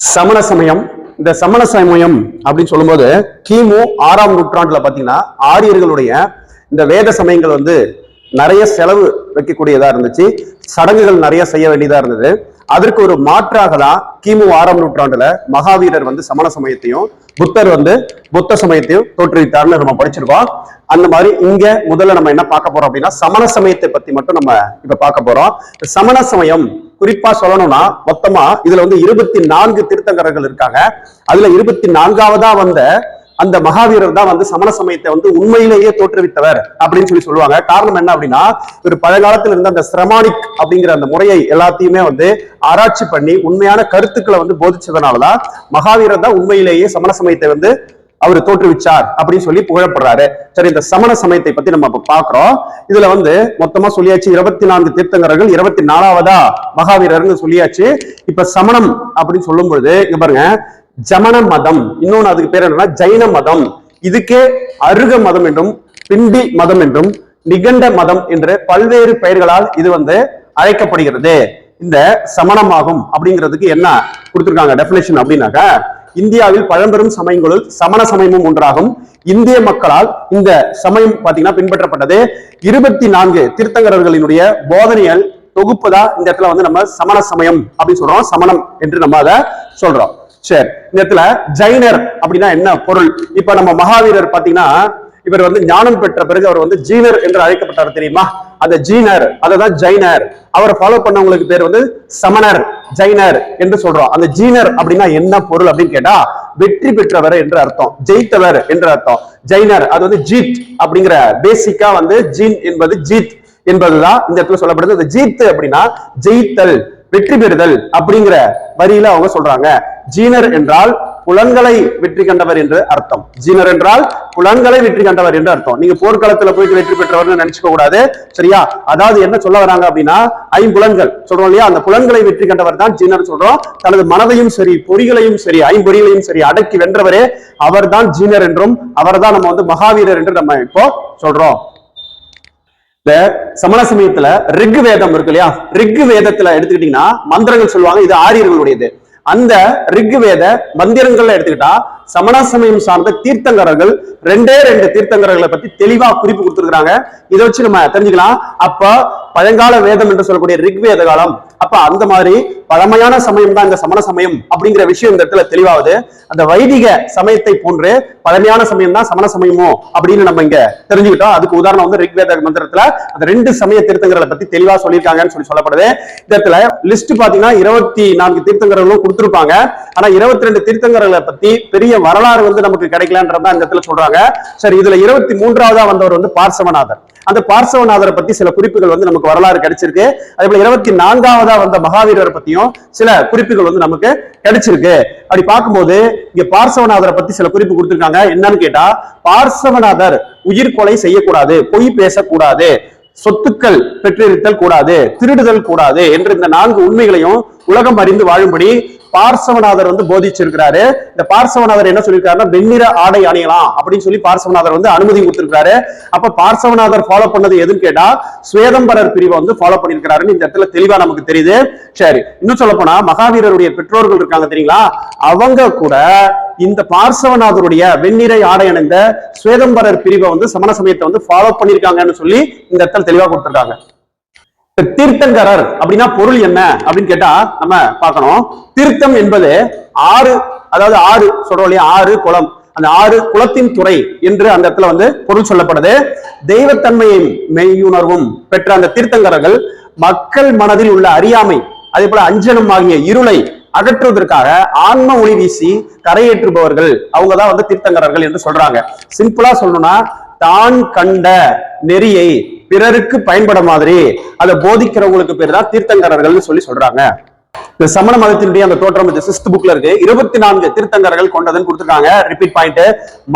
சமண சமயம். இந்த சமண சமயம் அப்படின்னு சொல்லும்போது கிமு ஆறாம் நூற்றாண்டுல பாத்தீங்கன்னா ஆரியர்களுடைய இந்த வேத சமயங்கள் வந்து நிறைய செலவு வைக்கக்கூடியதா இருந்துச்சு. சடங்குகள் நிறைய செய்ய வேண்டியதா இருந்தது. அதற்கு ஒரு மாற்றாக தான் கிமு ஆறாம் நூற்றாண்டுல மகாவீரர் வந்து சமண சமயத்தையும் புத்தர் வந்து புத்த சமயத்தையும் தோற்றுவித்தார்னு நம்ம படிச்சிருக்கோம். அந்த மாதிரி இங்க முதல்ல நம்ம என்ன பார்க்க போறோம் அப்படின்னா சமண சமயத்தை பத்தி மட்டும் நம்ம இப்ப பார்க்க போறோம். சமண சமயம் குறிப்பா சொல்லணும்னா மொத்தமா இதுல வந்து இருபத்தி நான்கு திருத்தங்கரர்கள் இருக்காங்க. அதுல இருபத்தி நான்காவதா வந்த அந்த மகாவீரர் தான் வந்து சமண சமயத்தை வந்து உண்மையிலேயே தோற்றுவித்தவர் அப்படின்னு சொல்லி சொல்லுவாங்க. காரணம் என்ன அப்படின்னா ஒரு பழங்காலத்தில் இருந்த அந்த சிரமானிக் அப்படிங்கிற அந்த முறையை எல்லாத்தையுமே வந்து ஆராய்ச்சி பண்ணி உண்மையான கருத்துக்களை வந்து போதிச்சதுனாலதான் மகாவீரர் தான் உண்மையிலேயே சமண சமயத்தை வந்து அவர் தோற்றுவிச்சார் அப்படின்னு சொல்லி புகழப்படுறாரு. சரி இந்த சமண சமயத்தை பத்தி நம்ம இப்ப பாக்குறோம். இதுல வந்து மொத்தமா சொல்லியாச்சு இருபத்தி நான்கு தீர்த்தங்கரர்கள் இருபத்தி நாலாவதா மகாவீரர்னு சொல்லியாச்சு. இப்ப சமணம் அப்படின்னு சொல்லும் பொழுது இங்க பாருங்க ஜமன மதம். இன்னொன்னு அதுக்கு பேர் என்னன்னா ஜைன மதம். இதுக்கே அருக மதம் என்றும் பிண்டி மதம் என்றும் நிகண்ட மதம் என்று பல்வேறு பெயர்களால் இது வந்து அழைக்கப்படுகிறது. இந்த சமணமாகும் அப்படிங்கிறதுக்கு என்ன கொடுத்திருக்காங்க டெபினேஷன் அப்படின்னாக்க இந்தியாவில் பழம்பெரும் சமயங்களுள் சமண சமயமும் ஒன்றாகும். இந்திய மக்களால் இந்த சமயம் பாத்தீங்கன்னா பின்பற்றப்பட்டது. இருபத்தி நான்கு தீர்த்தங்கரர்களினுடைய போதனைகள் தொகுப்பு இந்த இடத்துல வந்து நம்ம சமண சமயம் அப்படின்னு சொல்றோம். சமணம் என்று நம்ம அதை சொல்றோம். சரி இந்த இடத்துல ஜைனர் அப்படின்னா என்ன பொருள்? இப்ப நம்ம மகாவீரர் பாத்தீங்கன்னா இவர் வந்து ஞானம் பெற்ற பிறகு அவர் வந்து ஜீனர் என்று அழைக்கப்பட்டார் தெரியுமா? அந்த ஜீனர் அததான் ஜைனர். அவரை ஃபாலோ பண்ணவங்களுக்கு பேர் வந்து சமணர் ஜைனர் என்று சொல்றோம். அந்த ஜீனர் அப்படின்னா என்ன பொருள் அப்படின்னு கேட்டா வெற்றி பெற்றவர் என்று அர்த்தம். ஜெயித்தவர் என்று அர்த்தம். ஜைனர் அது வந்து ஜீத் அப்படிங்கிற பேசிக்கா வந்து ஜீன் என்பது ஜீத் என்பதுதான் இந்த இடத்துல சொல்லப்படுது. இந்த ஜீத் அப்படின்னா ஜெயித்தல் வெற்றி பெறுதல் அப்படிங்கிற வரியில அவங்க சொல்றாங்க. ஜீனர் என்றால் புலன்களை வெற்றி கண்டவர் என்று அர்த்தம். ஜீனர் என்றால் புலன்களை வெற்றி கண்டவர் என்று அர்த்தம். நீங்க போர்க்களத்துல போயிட்டு வெற்றி பெற்றவர்னு நினைச்சுக்க கூடாது. சரியா? அதாவது என்ன சொல்ல வராங்க அப்படின்னா ஐம்புலன்கள். சொல்றோம் இல்லையா? அந்த புலன்களை வெற்றி கண்டவர் தான் ஜீனர் சொல்றோம். தனது மனதையும் சரி பொறிகளையும் சரி ஐம்பொறிகளையும் சரி அடக்கி வென்றவரே அவர்தான் ஜீனர் என்றும் அவர்தான் நம்ம வந்து மகாவீரர் என்று நம்ம இப்போ சொல்றோம். இந்த சமண சமயத்துல ரிக் வேதம் இருக்கு இல்லையா? ரிக் வேதத்துல எடுத்துக்கிட்டீங்கன்னா மந்திரங்கள் சொல்லுவாங்க இது ஆரியர்களுடையது. அந்த ரிக்வேத மந்திரங்கள்ல எடுத்துக்கிட்டா சமண சமயம் சார்ந்த தீர்த்தங்கரர்கள் ரெண்டே ரெண்டு தீர்த்தங்கரர்களை பத்தி தெளிவா குறிப்பு கொடுத்துருக்காங்க இதை வச்சு நம்ம தெரிஞ்சுக்கலாம். அப்ப பழங்கால வேதம் என்று சொல்லக்கூடிய ரிக்வேத காலம். அப்ப அந்த மாதிரி பழமையான சமயம் தான் இந்த சமண சமயம் அப்படிங்கிற விஷயம் இந்த இடத்துல தெளிவாகுது. அந்த வைதிக சமயத்தை போன்று பழமையான சமயம் தான் சமண சமயமோ அப்படின்னு நம்ம இங்க தெரிஞ்சுக்கிட்டோம். அதுக்கு உதாரணம் வந்து ரிக்வேத மந்திரத்துல அந்த ரெண்டு சமய தீர்த்தங்களை பத்தி தெளிவா சொல்லியிருக்காங்கன்னு சொல்லி சொல்லப்படுது. இந்த இடத்துல லிஸ்ட் பாத்தீங்கன்னா இருபத்தி நான்கு தீர்த்தங்கர்களும் கொடுத்திருப்பாங்க. ஆனா இருபத்தி ரெண்டு தீர்த்தங்கர்களை பத்தி பெரிய வரலாறு வந்து நமக்கு கிடைக்கலன்றதான் இந்த இடத்துல சொல்றாங்க. சரி இதுல இருபத்தி மூன்றாவதா வந்தவர் வந்து பார்சவநாதர். அந்த பார்சவநாதரை பத்தி சில குறிப்புகள் வந்து நமக்கு வரலாறு கிடைச்சிருக்கு. அதே போல இருபத்தி நான்காவதா வந்த மகாவீரரை பத்தியும் சில குறிப்புகள் வந்து நமக்கு கிடைச்சிருக்கு. அப்படி பார்க்கும்போது இங்க பார்சவநாதரை பத்தி சில குறிப்பு கொடுத்திருக்காங்க. என்னன்னு கேட்டா பார்சவநாதர் உயிர் கொலை செய்யக்கூடாது பொய் பேசக்கூடாது சொத்துக்கள் பெற்றிருத்தல் கூடாது திருடுதல் கூடாது என்று இந்த நான்கு உண்மைகளையும் உலகம் அறிந்து வாழும்படி பார்சவநாதர் வந்து போதிச்சிருக்கிறாரு. இந்த பார்சவநாதர் என்ன சொல்லியிருக்காருன்னா வெண்ணிற ஆடை அணியலாம் அப்படின்னு சொல்லி பார்சவநாதர் வந்து அனுமதி கொடுத்திருக்காரு அப்ப பார்சவநாதர் ஃபாலோ பண்ணது எதுன்னு கேட்டா சுவேதம்பரர் பிரிவை வந்து ஃபாலோ பண்ணிருக்கிறாருன்னு இந்த இடத்துல தெளிவா நமக்கு தெரியுது. சரி இன்னும் சொல்ல போனா மகாவீரருடைய பெற்றோர்கள் இருக்காங்க தெரியுங்களா? அவங்க கூட இந்த பார்சவநாதருடைய வெண்ணிறை ஆடை அணிந்த சுவேதம்பரர் பிரிவை வந்து சமண சமயத்தை வந்து ஃபாலோ பண்ணிருக்காங்கன்னு சொல்லி இந்த இடத்துல தெளிவா கொடுத்திருக்காங்க. தீர்த்தங்கரர் அப்படின்னா பொருள் என்ன அப்படின்னு கேட்டா நம்ம பார்க்கணும். தீர்த்தம் என்பது ஆறு அதாவது ஆறு சொல்றோம் இல்லையா? ஆறு குளம். அந்த ஆறு குளத்தின் துறை என்று அந்த இடத்துல வந்து பொருள் சொல்லப்படுது. தெய்வத்தன்மையை மெய்யுணர்வும் பெற்ற அந்த தீர்த்தங்கரர்கள் மக்கள் மனதில் உள்ள அறியாமை அதே போல அஞ்சனம் ஆகிய இருளை அகற்றுவதற்காக ஆன்ம ஒளி வீசி கரையேற்றுபவர்கள். அவங்க தான் வந்து தீர்த்தங்கரர்கள் என்று சொல்றாங்க. சிம்பிளா சொல்லணும்னா தான் கண்ட நெறியை பிறருக்கு பயன்பட மாதிரி அதை போதிக்கிறவங்களுக்கு பேர் தான் தீர்த்தங்கரர்கள்னு சொல்லி சொல்றாங்க. இந்த சமண மதத்தினுடைய அந்த தோற்றம் இந்த சிஸ்த் புக்ல இருக்கு. இருபத்தி நான்கு தீர்த்தங்கரர்கள் கொண்டதுன்னு கொடுத்துருக்காங்க. ரிப்பீட் பாயிண்ட்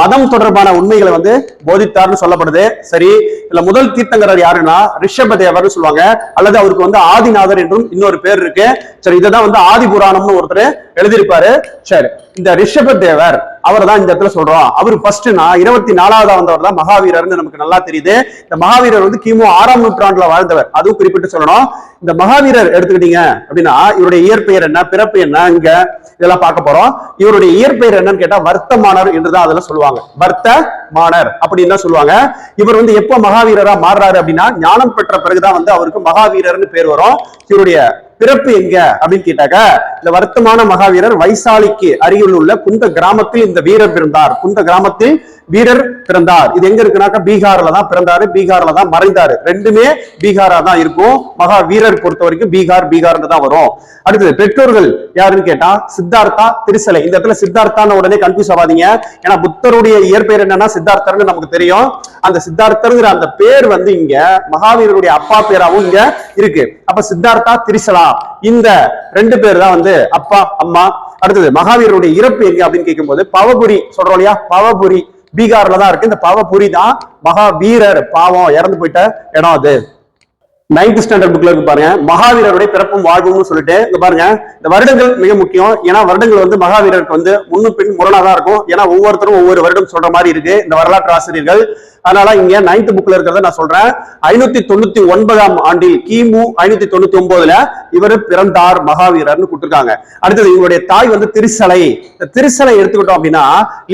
மதம் தொடர்பான உண்மைகளை வந்து போதித்தார்னு சொல்லப்படுது. சரி இதுல முதல் தீர்த்தங்கரர் யாருன்னா ரிஷப தேவர்னு சொல்லுவாங்க. அல்லது அவருக்கு வந்து ஆதிநாதர் என்றும் இன்னொரு பேர் இருக்கு. சரி இதை தான் வந்து ஆதி புராணம்னு ஒருத்தர் எழுதியிருப்பாரு. சரி இந்த ரிஷப தேவர் அவர் தான் இந்த இடத்துல சொல்றோம். அவர் ஃபர்ஸ்ட் நான் இருபத்தி நாலாவதா வந்தவர் தான் மகாவீரர்னு நமக்கு நல்லா தெரியுது. இந்த மகாவீரர் வந்து கிமு ஆறாம் நூற்றாண்டுல வாழ்ந்தவர். அதுவும் குறிப்பிட்டு சொல்லணும். இந்த மகாவீரர் எடுத்துக்கிட்டீங்க அப்படின்னா இவருடைய இயற்பெயர் என்ன பிறப்பு என்ன இங்க இதெல்லாம் பார்க்க போறோம். இவருடைய இயற்பெயர் என்னன்னு கேட்டா வர்த்தமானர் என்றுதான் அதெல்லாம் சொல்லுவாங்க. வர்த்தமானர் அப்படின்னு சொல்லுவாங்க. இவர் வந்து எப்ப மகாவீரரா மாறுறாரு அப்படின்னா ஞானம் பெற்ற பிறகுதான் வந்து அவருக்கு மகாவீரர்னு பேர் வரும். இவருடைய பிறப்பு எங்க அப்படின்னு கேட்டாக்க இந்த வருத்தமான மகாவீரர் வைசாலிக்கு அருகில் உள்ள குந்த கிராமத்தில் இந்த வீரர் பிறந்தார் குந்த கிராமத்தில் வீரர் பிறந்தார். இது எங்க இருக்குனாக்கா பீகார்ல தான் பிறந்தாரு பீகார்ல தான் மறைந்தாரு. ரெண்டுமே பீகாரா தான் இருக்கும். மகா வீரர் பொறுத்த வரைக்கும் பீகார் பீகார்னு தான் வரும். அடுத்தது பெற்றோர்கள் யாருன்னு கேட்டா சித்தார்த்தா திருசலை இந்த இடத்துல சித்தார்த்தான உடனே கன்ஃபியூஸ் ஆகாதீங்க ஏன்னா புத்தருடைய இயற்பெயர் என்னன்னா சித்தார்த்தர்னு நமக்கு தெரியும். அந்த சித்தார்த்தருங்கிற அந்த பேர் வந்து இங்க மகாவீரருடைய அப்பா பேராவும் இங்க இருக்கு. அப்ப சித்தார்த்தா திரிசலா இந்த ரெண்டு பேர் தான் வந்து அப்பா அம்மா. அடுத்தது மகாவீரருடைய இறப்பு எங்க அப்படின்னு கேட்கும்போது பவபுரி சொல்றோம் இல்லையா? பவபுரி. பீகார்ல தான் இருக்கு. இந்த பவபுரி தான் மகாவீரர் பாவம் இறந்து போயிட்ட இடம் அது. நைன்த் ஸ்டாண்டர்ட் புக்ல இருக்கு பாருங்க. மகாவீரருடைய பிறப்பும் வாழ்வும்னு சொல்லிட்டு இங்க பாருங்க. இந்த வருடங்கள் மிக முக்கியம். ஏன்னா வருடங்கள் வந்து மகாவீரருக்கு வந்து முன்னும் பின் முரணா தான் இருக்கும். ஏன்னா ஒவ்வொருத்தரும் ஒவ்வொரு வருடம் சொல்ற மாதிரி இருக்கு. இந்த வரலாற்று ஆசிரியர்கள். அதனால இங்க நைன்த் புக்ல இருக்கிறத நான் சொல்றேன். ஐநூத்தி தொண்ணூத்தி ஒன்பதாம் ஆண்டில் கிமு ஐநூத்தி தொண்ணூத்தி ஒன்பதுல இவர் பிறந்தார் மகாவீரர்னு கொடுத்திருக்காங்க. அடுத்தது இவருடைய தாய் வந்து திருசலை. திருசலை எடுத்துக்கிட்டோம் அப்படின்னா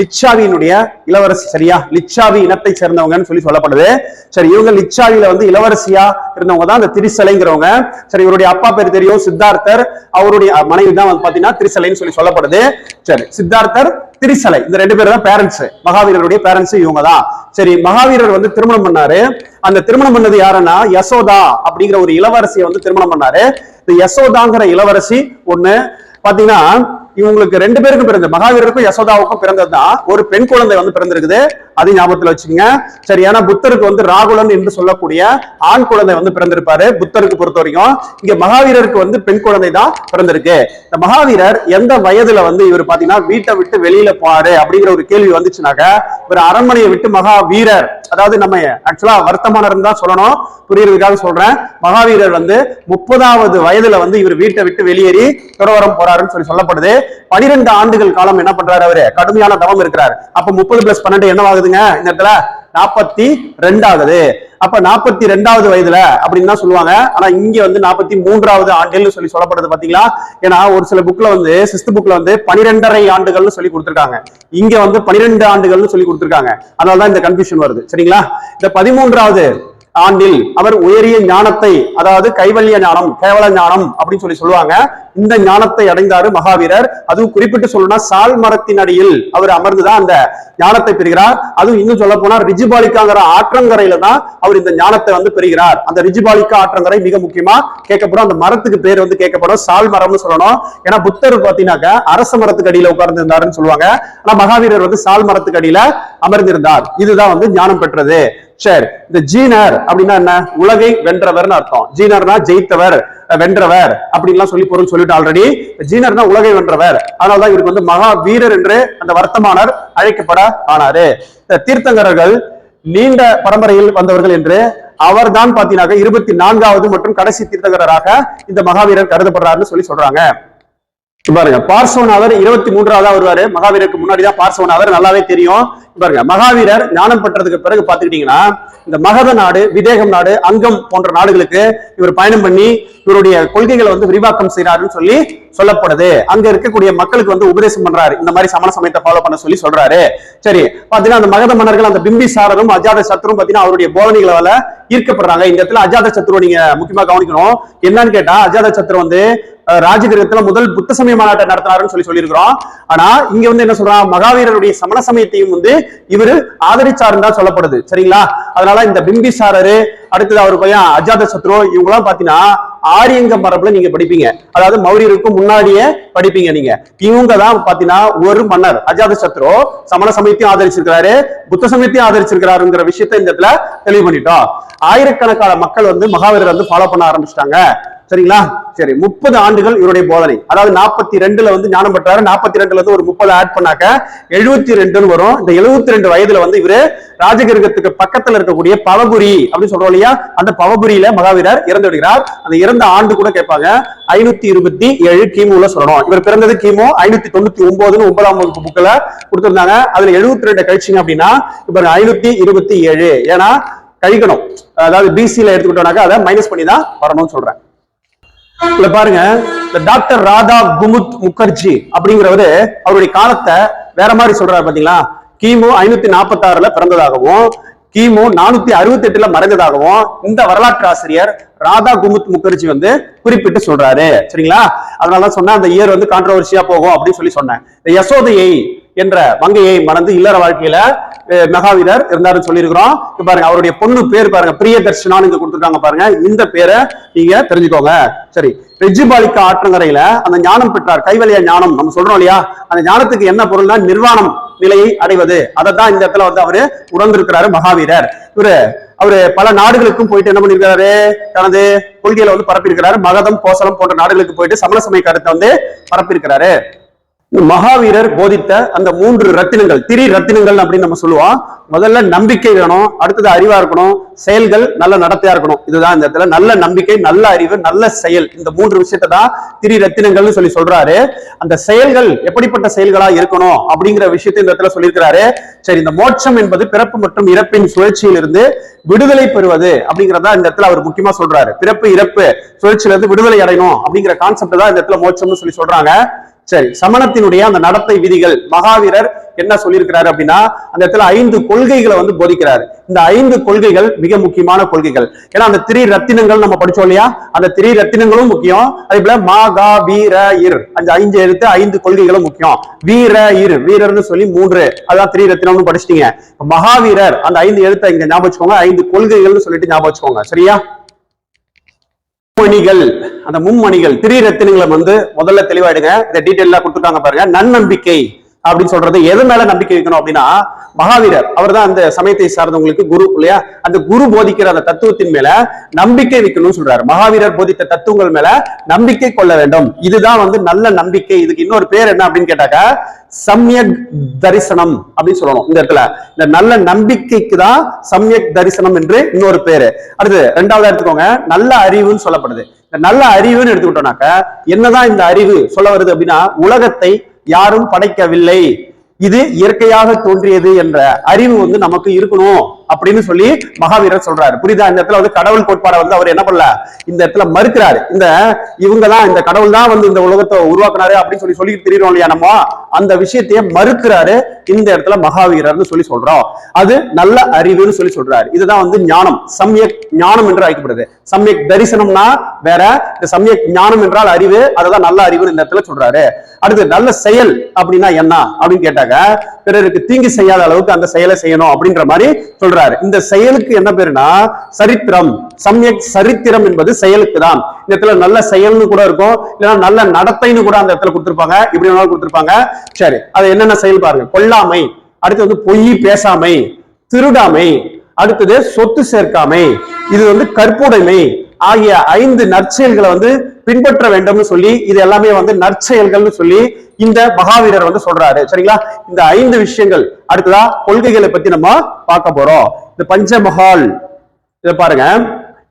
லிச்சாவியினுடைய இளவரசி. சரியா? லிச்சாவி இனத்தை சேர்ந்தவங்கன்னு சொல்லி சொல்லப்படுது. சரி இவங்க லிச்சாவில வந்து இளவரசியா இருந்தவங்க தான் இந்த திரிசலைங்கிறவங்க சரி இவருடைய அப்பா பேர் தெரியும் சித்தார்த்தர். அவருடைய மனைவி தான் வந்து பாத்தீங்கன்னா திரிசலைன்னு சொல்லி சொல்லப்படுது. சரி சித்தார்த்தர் திரிசலை இந்த ரெண்டு பேரும் தான் பேரண்ட்ஸ் மகாவீரருடைய பேரண்ட்ஸ் இவங்க தான். சரி மகாவீரர் வந்து திருமணம் பண்ணாரு. அந்த திருமணம் பண்ணது யாருன்னா யசோதா அப்படிங்கிற ஒரு இளவரசியை வந்து திருமணம் பண்ணாரு. இந்த யசோதாங்கிற இளவரசி ஒண்ணு பாத்தீங்கன்னா இவங்களுக்கு ரெண்டு பேருக்கும் பிறந்த மகாவீரருக்கும் யசோதாவுக்கும் பிறந்ததுதான். ஒரு பெண் குழந்தை வந்து பிறந்திருக்குது. அது ஞாபகத்துல வச்சுக்கோங்க. சரி ஏன்னா புத்தருக்கு வந்து ராகுலன் என்று சொல்லக்கூடிய ஆண் குழந்தை வந்து பிறந்திருப்பாரு புத்தருக்கு பொறுத்த வரைக்கும் இங்க மகாவீரருக்கு வந்து பெண் குழந்தை தான் பிறந்திருக்கு. இந்த மகாவீரர் எந்த வயதுல வந்து இவர் பாத்தீங்கன்னா வீட்டை விட்டு வெளியில பாரு அப்படிங்கிற ஒரு கேள்வி வந்துச்சுனாக்க இவர் அரண்மனையை விட்டு மகாவீரர். அதாவது நம்ம ஆக்சுவலா வருத்தமானர் தான் சொல்லணும். புரியறதுக்காக சொல்றேன். மகாவீரர் வந்து முப்பதாவது வயதுல வந்து இவர் வீட்டை விட்டு வெளியேறி துறவரம் போறாருன்னு சொல்லி சொல்லப்படுது. பனிரெண்டு ஆண்டுகள் காலம் என்ன பண்றாரு அவரு? கடுமையான தவம் இருக்கிறார். அப்ப முப்பது பிளஸ் பன்னெண்டு என்னவாகுதுங்க? இந்த இடத்துல நாற்பத்தி ரெண்டு ஆகுது அப்ப நாற்பத்தி ரெண்டாவது வயதுல அப்படின்னு தான் சொல்லுவாங்க. ஆனா இங்க வந்து நாற்பத்தி மூன்றாவது ஆண்டுகள்னு சொல்லி சொல்லப்படுது பாத்தீங்களா? ஏன்னா ஒரு சில புக்ல வந்து சிஸ்த் புக்ல வந்து பனிரெண்டரை ஆண்டுகள்னு சொல்லி கொடுத்துருக்காங்க. இங்க வந்து பனிரெண்டு ஆண்டுகள்னு சொல்லி கொடுத்துருக்காங்க. அதனாலதான் இந்த கன்ஃபியூஷன் வருது. சரிங்களா? இந்த பதிமூன்றாவது ஆண்டில் அவர் உயரிய ஞானத்தை அதாவது கைவல்ய ஞானம் கேவல ஞானம் அப்படின்னு சொல்லி சொல்லுவாங்க. இந்த ஞானத்தை அடைந்தாரு மகாவீரர். அதுவும் குறிப்பிட்டு சொல்லணும்னா சால் மரத்தின் அடியில் அவர் அமர்ந்துதான் அந்த ஞானத்தை பெறுகிறார். அதுவும் இன்னும் சொல்ல போனா ரிஜிபாலிக்காங்கிற ஆற்றங்கரையில தான் அவர் இந்த ஞானத்தை வந்து பெறுகிறார். அந்த ரிஜிபாலிக்கா ஆற்றங்கரை மிக முக்கியமா கேட்கப்படும். அந்த மரத்துக்கு பேர் வந்து கேட்கப்படும். சால் மரம்னு சொல்லணும். ஏன்னா புத்தர் பாத்தீங்கன்னாக்க அரச மரத்துக்கு அடியில உட்கார்ந்து இருந்தாருன்னு சொல்லுவாங்க. ஆனா மகாவீரர் வந்து சால் மரத்துக்கு அடியில அமர்ந்திருந்தார். இதுதான் வந்து ஞானம் பெற்றது. சரி இந்த ஜீனர் அப்படின்னா என்ன? உலகை வென்றவர்னு அர்த்தம். ஜீனர்னா ஜெயித்தவர் வென்றவர் அப்படின்லாம் சொல்லி பொருள் சொல்லிட்டு ஆல்ரெடி ஜீனர்னா உலகை வென்றவர். அதனாலதான் இவருக்கு வந்து மகா வீரர் என்று அந்த வர்த்தமானர் அழைக்கப்பட ஆனாரு. தீர்த்தங்கரர்கள் நீண்ட பரம்பரையில் வந்தவர்கள் என்று அவர் தான் பாத்தீங்கன்னா இருபத்தி நான்காவது மற்றும் கடைசி தீர்த்தங்கரராக இந்த மகாவீரர் கருதப்படுறாருன்னு சொல்லி சொல்றாங்க. பாருங்க. அவர் இருபத்தி மூன்றாவதா வருவாரு. மகாவீரருக்கு முன்னாடி தான் அவர் நல்லாவே தெரியும். பாருங்க மகாவீரர் ஞானம் பெற்றதுக்கு பிறகு பாத்துக்கிட்டீங்கன்னா இந்த மகத நாடு விதேகம் நாடு அங்கம் போன்ற நாடுகளுக்கு இவர் பயணம் பண்ணி இவருடைய கொள்கைகளை வந்து விரிவாக்கம் செய்யறாருன்னு சொல்லி சொல்லப்படுது. அங்க இருக்கக்கூடிய மக்களுக்கு வந்து உபதேசம் பண்றாரு. இந்த மாதிரி சமண சமயத்தை ஃபாலோ பண்ண சொல்லி சொல்றாரு. சரி பாத்தீங்கன்னா அந்த மகத மன்னர்கள் அந்த பிம்பிசாரரும் அஜாத சத்ரும் பாத்தீங்கன்னா அவருடைய போதனைகளால ஈர்க்கப்படுறாங்க. இந்த இடத்துல அஜாத சத்ரு நீங்க முக்கியமா கவனிக்கணும். என்னன்னு கேட்டா அஜாத சத்ரு வந்து ராஜகிரகத்துல முதல் புத்த சமய மாநாட்டை நடத்தினாருன்னு சொல்லி சொல்லியிருக்கிறோம். ஆனா இங்க வந்து என்ன சொல்றான்? மகாவீரருடைய சமண சமயத்தையும் வந்து இவரு ஆதரிச்சாருன்னு தான் சொல்லப்படுது. சரிங்களா? அதனால இந்த பிம்பிசாரரு அடுத்தது அவர் பையன் அஜாத சத்ரு இவங்கெல்லாம் பாத்தீங்கன்னா ஆரியங்க மரபுல நீங்க படிப்பீங்க. அதாவது மௌரியருக்கு முன்னாடியே படிப்பீங்க நீங்க. இவங்க தான் பாத்தீங்கன்னா ஒரு மன்னர். அஜாத சத்ரு சமண சமயத்தையும் ஆதரிச்சிருக்கிறாரு புத்த சமயத்தையும் ஆதரிச்சிருக்கிறாருங்கிற விஷயத்தை இந்த இடத்துல தெளிவு பண்ணிட்டோம் ஆயிரக்கணக்கான மக்கள் வந்து மகாவீரர் வந்து ஃபாலோ பண்ண ஆரம்பிச்சிட்டாங்க. சரிங்களா? சரி முப்பது ஆண்டுகள் இவருடைய போதனை. அதாவது நாற்பத்தி ரெண்டுல வந்து ஞானம் பெற்றாரு. நாற்பத்தி ரெண்டுல இருந்து ஒரு முப்பது ஆட் பண்ணாக்க எழுபத்தி ரெண்டுன்னு வரும். இந்த எழுபத்தி ரெண்டு வயதுல வந்து இவரு ராஜகிரகத்துக்கு பக்கத்துல இருக்கக்கூடிய பவபுரி அப்படின்னு சொல்றோம் இல்லையா? அந்த பவபுரியில மகாவீரர் இறந்து விடுகிறார். அந்த இறந்த ஆண்டு கூட கேட்பாங்க. ஐநூத்தி இருபத்தி ஏழு கிமுல சொல்லணும். இவர் பிறந்தது கிமு ஐநூத்தி தொண்ணூத்தி ஒன்பதுன்னு ஒன்பதாம் வகுப்பு புக்கில் கொடுத்திருந்தாங்க. அதுல எழுபத்தி ரெண்டு கழிச்சிங்க அப்படின்னா இப்ப ஐநூத்தி இருபத்தி ஏழு. ஏன்னா கழிக்கணும். அதாவது பிசில எடுத்துக்கிட்டோம்னாக்கா அதை மைனஸ் பண்ணி தான் வரணும்னு சொல்றேன். இதுல பாருங்க. இந்த டாக்டர் ராதா குமுத் முகர்ஜி அப்படிங்கிறவரு அவருடைய காலத்தை வேற மாதிரி சொல்றாரு பாத்தீங்களா? கிமு ஐநூத்தி நாற்பத்தி ஆறுல பிறந்ததாகவும் கிமு நானூத்தி அறுபத்தி எட்டுல மறைந்ததாகவும் இந்த வரலாற்று ஆசிரியர் ராதா குமுத் முகர்ஜி வந்து குறிப்பிட்டு சொல்றாரு. சரிங்களா? அதனாலதான் சொன்னேன் அந்த இயர் வந்து கான்ட்ரவர்சியா போகும் அப்படின்னு சொல்லி சொன்னேன். இந்த யசோதையை என்ற மங்கையை மணந்து இல்லற வாழ்க்கையில மகாவீரர் இருந்தாருன்னு சொல்லியிருக்கிறோம். பாருங்க அவருடைய பொண்ணு பேர் பாருங்க பிரியதர்ஷனான்னு இங்க கொடுத்துருக்காங்க பாருங்க. இந்த பேரை நீங்க தெரிஞ்சுக்கோங்க. சரி ரெஜிபாலிக்கா ஆற்றங்கரையில அந்த ஞானம் பெற்றார் கைவலிய ஞானம் நம்ம சொல்றோம் இல்லையா? அந்த ஞானத்துக்கு என்ன பொருள்னா நிர்வாணம் நிலையை அடைவது. அதை தான் இந்த இடத்துல வந்து அவரு உணர்ந்திருக்கிறாரு மகாவீரர். இவரு அவரு பல நாடுகளுக்கும் போயிட்டு என்ன பண்ணிருக்காரு தனது கொள்கையில வந்து பரப்பியிருக்கிறாரு. மகதம் கோசலம் போன்ற நாடுகளுக்கு போயிட்டு சமண சமய கருத்தை வந்து பரப்பியிருக்கிறாரு. மகாவீரர் போதித்த அந்த மூன்று ரத்தினங்கள் திரி ரத்தினங்கள் அப்படின்னு நம்ம சொல்லுவோம். முதல்ல நம்பிக்கை வேணும் அடுத்தது அறிவா இருக்கணும் செயல்கள் நல்ல நடத்தையா இருக்கணும். இதுதான் இந்த இடத்துல நல்ல நம்பிக்கை நல்ல அறிவு நல்ல செயல். இந்த மூன்று விஷயத்தை தான் திரி ரத்தினங்கள்னு சொல்லி சொல்றாரு. அந்த செயல்கள் எப்படிப்பட்ட செயல்களா இருக்கணும் அப்படிங்கிற விஷயத்தை இந்த இடத்துல சொல்லியிருக்கிறாரு. சரி இந்த மோட்சம் என்பது பிறப்பு மற்றும் இறப்பின் சுழற்சியிலிருந்து விடுதலை பெறுவது அப்படிங்கறதா இந்த இடத்துல அவர் முக்கியமா சொல்றாரு. பிறப்பு இறப்பு சுழற்சியிலிருந்து விடுதலை அடையணும் அப்படிங்கிற கான்செப்ட் தான் இந்த இடத்துல மோட்சம்னு சொல்லி சொல்றாங்க. சரி சமணத்தினுடைய அந்த நடத்தை விதிகள் மகாவீரர் என்ன சொல்லியிருக்கிறாரு அப்படின்னா அந்த இடத்துல ஐந்து கொள்கைகளை வந்து போதிக்கிறாரு. இந்த ஐந்து கொள்கைகள் மிக முக்கியமான கொள்கைகள். ஏன்னா அந்த திரி ரத்தினங்கள் நம்ம படிச்சோம் இல்லையா? அந்த திரி ரத்தினங்களும் முக்கியம். அதே போல மா கா வீர இர். அந்த ஐந்து எழுத்து ஐந்து கொள்கைகளும் முக்கியம். வீர இர். வீரர்னு சொல்லி மூன்று. அதான் திரி ரத்தினம்னு படிச்சிட்டீங்க. மகாவீரர் அந்த ஐந்து எழுத்தை இங்க ஞாபகம் வச்சுக்கோங்க. ஐந்து கொள்கைகள்னு சொல்லிட்டு ஞாபகம் வச்சுக்கோங்க. சரியா? மும்மணிகள் அந்த மும்மணிகள் திரி ரத்தினங்களை வந்து முதல்ல தெளிவாயிடுங்க இந்த டீட்டெயிலா கொடுத்துருக்காங்க பாருங்க. நன்னம்பிக்கை அப்படின்னு சொல்றது எது மேல நம்பிக்கை வைக்கணும் அப்படின்னா மகாவீரர் அவர் தான் அந்த சமயத்தை சார்ந்தவங்களுக்கு குரு இல்லையா? அந்த குரு போதிக்கிற அந்த தத்துவத்தின் மேல நம்பிக்கை வைக்கணும்னு சொல்றாரு. மகாவீரர் போதித்த தத்துவங்கள் மேல நம்பிக்கை கொள்ள வேண்டும். இதுதான் வந்து நல்ல நம்பிக்கை. இதுக்கு இன்னொரு பேர் என்ன அப்படின்னு கேட்டாக்க சம்யக் தரிசனம் அப்படின்னு சொல்லணும் இந்த இடத்துல. இந்த நல்ல நம்பிக்கைக்கு தான் சம்யக் தரிசனம் என்று இன்னொரு பேரு. அடுத்து ரெண்டாவது எடுத்துக்கோங்க நல்ல அறிவுன்னு சொல்லப்படுது. இந்த நல்ல அறிவுன்னு எடுத்துக்கிட்டோம்னாக்க என்னதான் இந்த அறிவு சொல்ல வருது அப்படின்னா உலகத்தை யாரும் படைக்கவில்லை. இது இயற்கையாக தோன்றியது என்ற அறிவு வந்து நமக்கு இருக்கணும் அப்படின்னு சொல்லி மகாவீரர் சொல்றாரு. புரியுதா? இந்த இடத்துல வந்து கடவுள் கோட்பாடை வந்து அவர் என்ன பண்ணல? இந்த இடத்துல மறுக்கிறாரு. இந்த இவங்க தான் இந்த கடவுள் தான் வந்து இந்த உலகத்தை உருவாக்குனாரு அப்படின்னு சொல்லி சொல்லி தெரியுறோம் இல்லையா நம்ம? அந்த விஷயத்தையே மறுக்கிறாரு. இந்த இடத்துல மகாவீரர்னு சொல்லி சொல்றோம். அது நல்ல அறிவுன்னு சொல்லி சொல்றாரு. இதுதான் வந்து ஞானம். சமயக் ஞானம் என்று அழைக்கப்படுது. சமயக் தரிசனம்னா வேற இந்த சமயக் ஞானம் என்றால் அறிவு அதுதான் நல்ல அறிவுன்னு இந்த இடத்துல சொல்றாரு. அடுத்து நல்ல செயல் அப்படின்னா என்ன அப்படின்னு கேட்டாக்க பிறருக்கு தீங்கு செய்யாத அளவுக்கு அந்த செயலை செய்யணும் அப்படின்ற மாதிரி சொல்றாரு. இந்த செயலுக்கு என்ன பேருனா சரித்திரம். சமயக் சரித்திரம் என்பது செயலுக்கு தான் இந்த இடத்துல நல்ல செயல்னு கூட இருக்கும். இல்லைன்னா நல்ல நடத்தைன்னு கூட அந்த இடத்துல கொடுத்துருப்பாங்க. இப்படி வேணாலும் கொடுத்துருப்பாங்க. சரி அது என்னென்ன செயல் பாருங்க. கொல்லாமை. அடுத்து வந்து பொய் பேசாமை. திருடாமை. அடுத்தது சொத்து சேர்க்காமை. இது வந்து கற்புடைமை. ஆகிய ஐந்து நற்செயல்களை வந்து பின்பற்ற வேண்டும்னு சொல்லி இது எல்லாமே வந்து நற்செயல்கள்னு சொல்லி இந்த மகாவீரர் வந்து சொல்றாரு. சரிங்களா? இந்த ஐந்து விஷயங்கள். அடுத்ததா கொள்கைகளை பத்தி நம்ம பார்க்க போறோம். இந்த பஞ்சமஹால். இதை பாருங்க.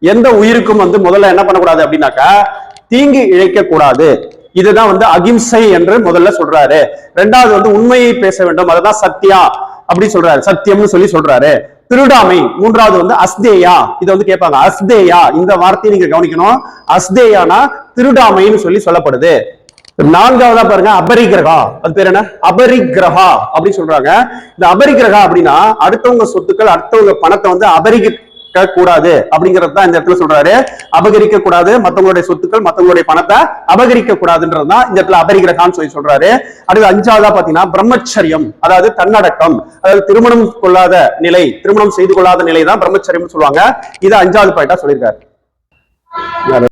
எந்த உயிருக்கும் வந்து முதல்ல என்ன பண்ணக்கூடாது அப்படின்னாக்கா தீங்கு இழைக்க கூடாது இதுதான் வந்து அகிம்சை என்று முதல்ல சொல்றாரு. ரெண்டாவது வந்து உண்மையை பேச வேண்டும். அதுதான் சத்தியா அப்படி சொல்றாரு. சத்தியம்னு சொல்லி சொல்றாரு. திருடாமை. மூன்றாவது வந்து அஸ்தேயா. இதை வந்து கேட்பாங்க. அஸ்தேயா. இந்த வார்த்தையை நீங்க கவனிக்கணும். அஸ்தேயானா திருடாமைன்னு சொல்லி சொல்லப்படுது. நான்காவதா பாருங்க அபரிகிரகா அது பேர் என்ன? அபரிகிரகா அப்படின்னு சொல்றாங்க. இந்த அபரிகிரகா அப்படின்னா அடுத்தவங்க சொத்துக்கள் அடுத்தவங்க பணத்தை வந்து அபரிக கூடாது அப்படிங்கறது தான் இந்த இடத்துல சொல்றாரு. அபகரிக்க கூடாது மத்தவங்களுடைய சொத்துக்கள் மத்தவங்களுடைய பணத்தை அபகரிக்க கூடாதுன்றது தான் இந்த இடத்துல அபரிகிரகான்னு சொல்லி சொல்றாரு. அடுத்து அஞ்சாவதா பாத்தீங்கன்னா பிரம்மச்சரியம் அதாவது தன்னடக்கம் அதாவது திருமணம் கொள்ளாத நிலை திருமணம் செய்து கொள்ளாத நிலை தான் பிரம்மச்சரியம்னு சொல்லுவாங்க. இது அஞ்சாவது பாயிண்டா சொல்லியிருக்காரு.